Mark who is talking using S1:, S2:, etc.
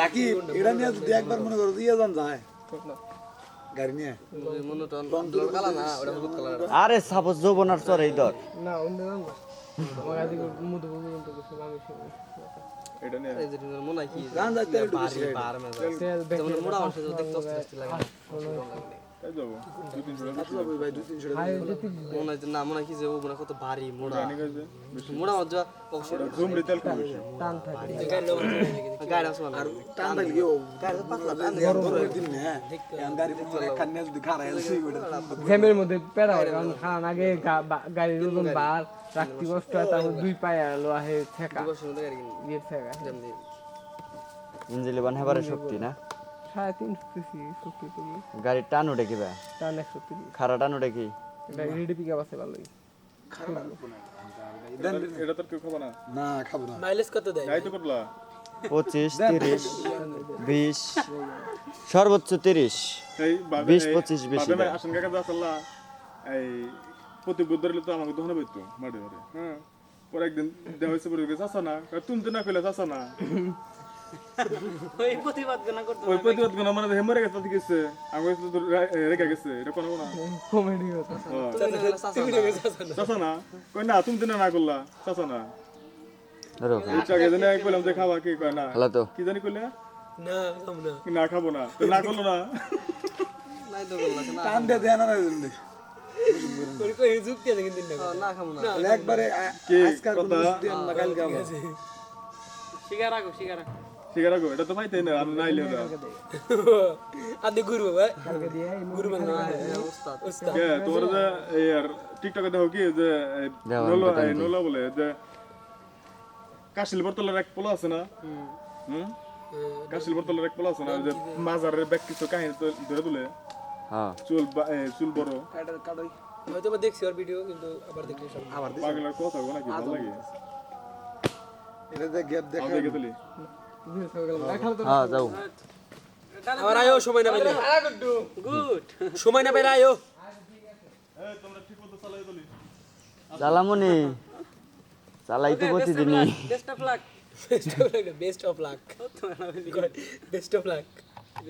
S1: রাখি এটা নিয়ে যদি একবার মনে করো ইয়ে যান যায়। গাড়ি নিয়ে।
S2: আরে সাপোজ যৌবনার চর এই ধর।
S3: না অন্য
S4: মনে হয় কি কত ভারী মোড়া। মোড়া মজা গাড়ি
S1: টান থাকলে কি পাতলা দিন না গাড়ি
S3: জ্যামের মধ্যে পেড়া হয় কারণ খান আগে গাড়ির ওজন বার রাখতে কষ্ট হয় তারপর দুই পায়ে আলো আহে ঠেকা। ইয়ে ঠেকা।
S2: ইঞ্জিলি বানহাবারের শক্তি না?
S3: সাড়ে তুমি
S2: গাড়ির টান উঠে কি ভাই?
S3: টান একশো তিরিশ
S2: খারা টান উঠে কি?
S3: এটা রেডি পিক আপ আছে ভালোই।
S5: এটা তোর কেউ খাব না?
S1: না খাব না।
S4: মাইলেজ কত দেয়?
S5: যাই তো করলা।
S2: পঁচিশ তিরিশ বিশ সর্বোচ্চ তিরিশ
S5: এই
S2: বিশ, পঁচিশ, বেশি।
S5: আসন কাকা যা চললা এই প্রতি বুধবার তো আমাকে দোকানে বইতো মাঠে মাঠে। হ্যাঁ। পরে একদিন দেওয়া হয়েছে পরে চাষা না। তুমি তো না কইলে চাষা না।
S4: ওই প্রতিবাদ কেন করতে
S5: ওই প্রতিবাদ কোনো মানে হেমরে গেছে ঠিক আছে। আমি তো রেখে গেছে এটা কোনো না
S3: কমেডি কথা
S5: চাষা না কই না তুমি তো না না করলা চাষা না। আগে জানি আমি কইলাম যে খাবা কি কয় না।
S2: হ্যালো তো।
S5: কি জানি কইলে?
S4: না খাম না।
S5: না খাব না। তো না করল না।
S4: নাই তো করলা না
S1: টান না না দিন
S4: কই কই যুক্তি আছে কিন্তু না? খাম না
S1: একবারে আজকাল
S5: কথা?
S1: কিছু না কালকে আবার।
S4: শিকার রাখো শিকার রাখো।
S5: ঠিক আছে এটা তো পাইতে না আর নাইলে ওটা
S4: আদি গুরু ভাই। গুরু মানে উস্তাদ উস্তাদ
S5: কে তোমার যে এই আর টিকটকে দেখো কি যে নোলা নোলা বলে যে কাশিল বর্তলের এক পোলা আছে না? হুম। কাশিল বর্তলের এক পোলা আছে না যে মাজারের ব্যাগ কিছু কাহিনী তো ধরে তুলে।
S2: হ্যাঁ।
S5: চুল চুল বড়।
S1: কাটার কাটাই।
S4: হয়তো বা দেখছি ওর ভিডিও কিন্তু আবার দেখলি সব।
S1: আবার দিছে।
S5: পাগলের কথা গো নাকি ভালো লাগে।
S1: এটা দিয়ে গ্যাপ দেখা
S5: আমি দেখে তুলি।
S2: হ্যাঁ যাও।
S4: আবার আয়ো সময় না পাইলে গুড। সময় না পাইলে আয়ো।
S2: চালামনি চালাই তো প্রতিদিনই
S4: best of luck best of luck best of luck best of luck